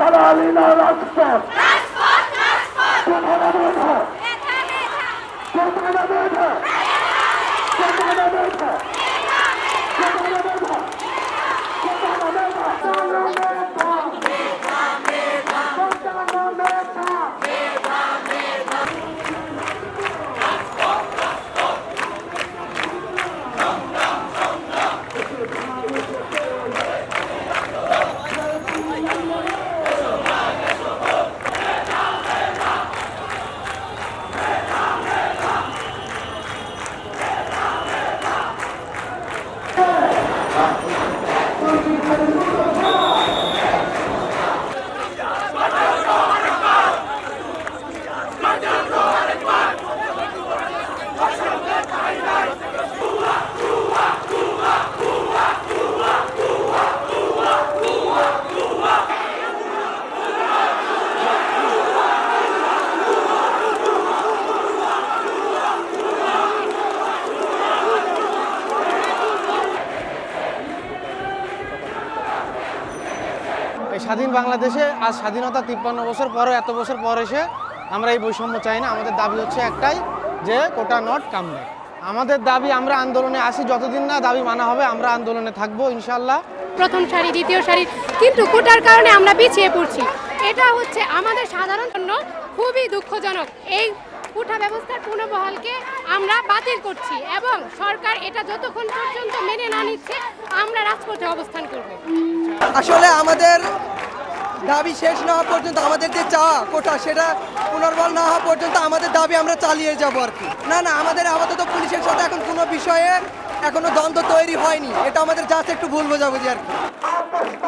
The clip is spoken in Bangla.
দালালিনা রাজপথ। কোথায় বৈধ কোথায় বৈধ কোথায় বৈধ কোথায় বৈধ এই স্বাধীন বাংলাদেশে আজ স্বাধীনতা তিপ্পান্ন বছর পরে এত বছর পর এসে আমরা এই বৈষম্য চাই না। আমাদের দাবি হচ্ছে একটাই যে কোটা নট কামব্যাক আমাদের দাবি আমরা আন্দোলনে আসি যতদিন না দাবি মানা হবে আমরা আন্দোলনে থাকব ইনশাল্লাহ প্রথম সারি দ্বিতীয় সারি কিন্তু কোটার কারণে আমরা পিছিয়ে পড়ছি। এটা হচ্ছে আমাদের সাধারণ জন্য খুবই দুঃখজনক। এই কোটা ব্যবস্থার পুনর্বহালকে আমরা বাতিল করছি এবং সরকার এটা যতক্ষণ পর্যন্ত মেনে না নিচ্ছে আমরা রাজপথে অবস্থান করব। আসলে আমাদের দাবি শেষ না হওয়া পর্যন্ত আমাদের যে চা কোটা সেটা পুনর্বল না হওয়া পর্যন্ত আমাদের দাবি আমরা চালিয়ে যাব আর কি। না না আমাদের আপাতত পুলিশের সাথে এখন কোনো বিষয়ে এখনও দ্বন্দ্ব তৈরি হয়নি। এটা আমাদের জাস্ট একটু ভুল বোঝাবুঝি আর কি। আত্মস্থ